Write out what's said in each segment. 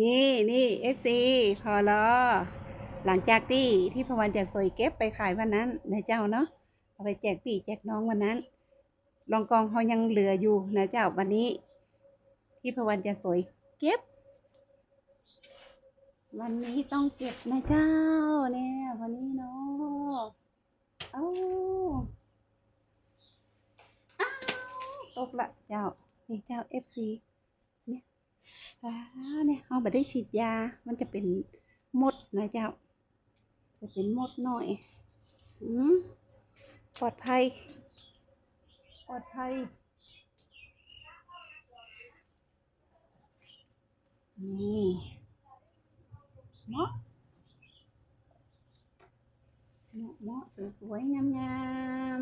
นี่นี่เอฟซีพอรอหลังจากที่ที่พวันจะสวยเก็บไปขายวันนั้นนะเจ้าเนาะเอาไปแจกพี่แจกน้องวันนั้นรองกองเขายังเหลืออยู่นะเจ้าวันนี้ ที่พวันจะสวยเก็บ วันนี้ต้องเก็บนะเจ้าเนี่ยวันนี้เนาะเอาอ้าวตกละเจ้านี่เจ้าเอฟซี เนี่ยเอาไปได้ฉีดยา มันจะเป็นมดนะเจ้า จะเป็นมดหน่อยอืมปลอดภัย ปลอดภัย นี่เหมาะเหมาะเหมาะสวยๆงาม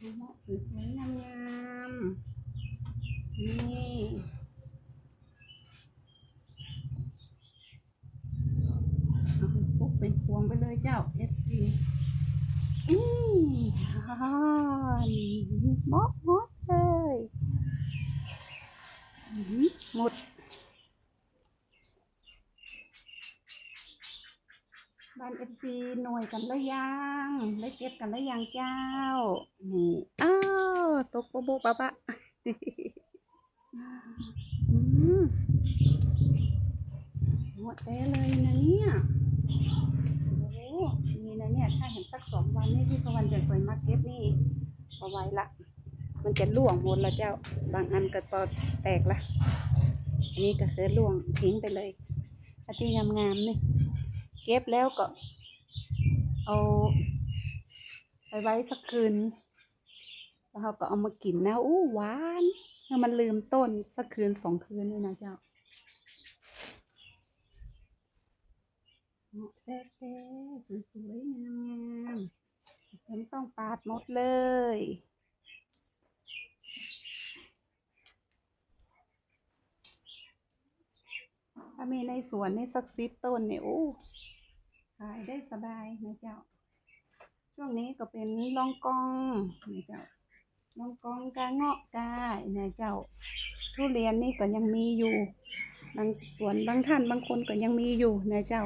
ๆเหมาะสวยๆงามๆนี่ เอาปุ๊บเป็นพวงไปเลยเจ้าเอฟซีนี่ฮ่ามดมดเลยอื้อหือหมดบ้านเอฟซีหน่วยกันแล้วยังได้เก็บกันแล้วยังเจ้า นี่อ้าวตกโบโบบะบะอืมหมดเต้เลยนะเนี่ย โอ้โหนี่นะเนี่ย ถ้าเห็นสักส องวันนี่พี่พวันจะสวยมาร์เก็ตนี่เอาไว้ละ มันจะล่วงหมดแล้วเจ้า บางอันก็ตอแตกละอันนี้ก็คือล่วงทิ้งไปเลยอันที่งามๆนี่ เก็บแล้วก็ เอาไปไว้สักคืน แล้วเราก็เอามากินนะอู้หวานถ้ามันลืมต้นสักคืนสองคืนนี่นะเจ้าเต๊ะเต๊ะสวยๆงามๆ ฉันต้องปาดหมดเลย ถ้ามีในสวนนี่สักสิบต้นเนี่ยโอ้ขายได้สบายนะเจ้า ช่วงนี้ก็เป็นลองกองนะเจ้าลองกองกาเงาะกานะเจ้า ทุเรียนนี่ก็ยังมีอยู่ บางสวนบางท่านบางคนก็ยังมีอยู่นะเจ้า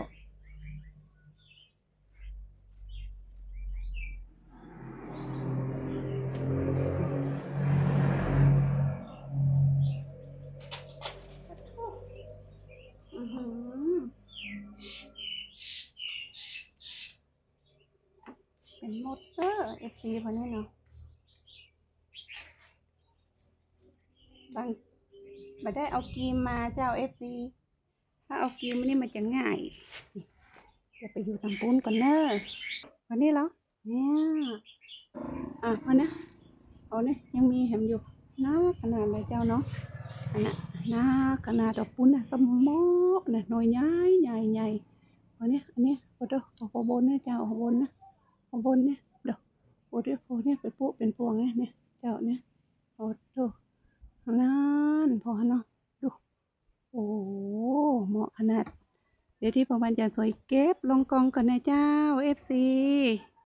เป็นมดเตอร์เอฟซีคนนี้เนาะบางมาได้เอากีมมาเจ้าเอฟซีถ้าเอากีมนี่มันจะง่ายจะไปอยู่ทางปุ้นก่อนเนอะวันนี้เหรอเนี่ยอะพอนะเอาเนี่ยยังมีแหมอยู่นะขนาดเลยเจ้าเนาะอันน่ะนาขนาดดอกปุ้นน่ะสมอน่ะหน่อยใหญ่ใหญ่ใหญ่อันนี้อันนี้โอ้โหเอาข้างบนนี่ยเจ้าข้างบนนะ ข้างบนเนี่ยเดี๋ยวโอ้เดี๋ยวโอ้เนี่ยเป็นปุ๊เป็นพวงเนี่ยเนี่ยเจ้าเนี่ยโอ้ดูนั่นพอเนาะดูโอ้เหมาะขนาด เดี๋ยวที่ประมาณจะสวยเก็บลงกองก่อนนะเจ้าเอฟซี